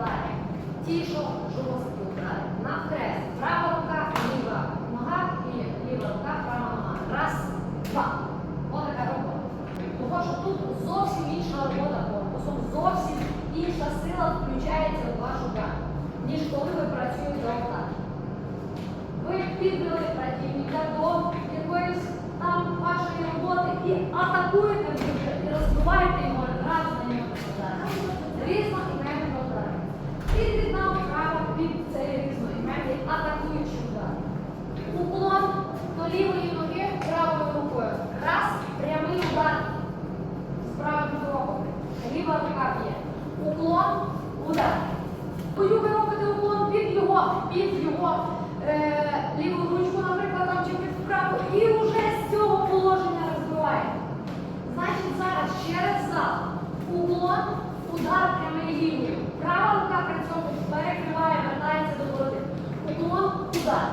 удари. Ті, що жорсткі удари. На хрест. Права рука, ліва нога і ліва рука, права нога. Раз, два. Ось така робота. Тому що тут зовсім інша робота корпусом, зовсім інша сила включається в ваш удар, ніж коли ви працюєте отак. Ви підвели противника до якоїсь там вашої роботи і атакуєте вже, і розбиваєте його раз на нього ударом. Різноіменний удар. І віддав право під цей різноіменний атакуючий удар. Уклон до лівої ноги правою рукою. Раз, прямий удар з правим кроком. Ліва рука б'є. Уклон, удар. Бою ви робите уклон під його, під його е, ліву ручку, наприклад, там чи під праву, і вже з цього положення розбиваєте. Значить, зараз через зал. Уклон, удар прямий лівою. Права рука при цьому перекриває, вертається до боротьби. Уклон, удар.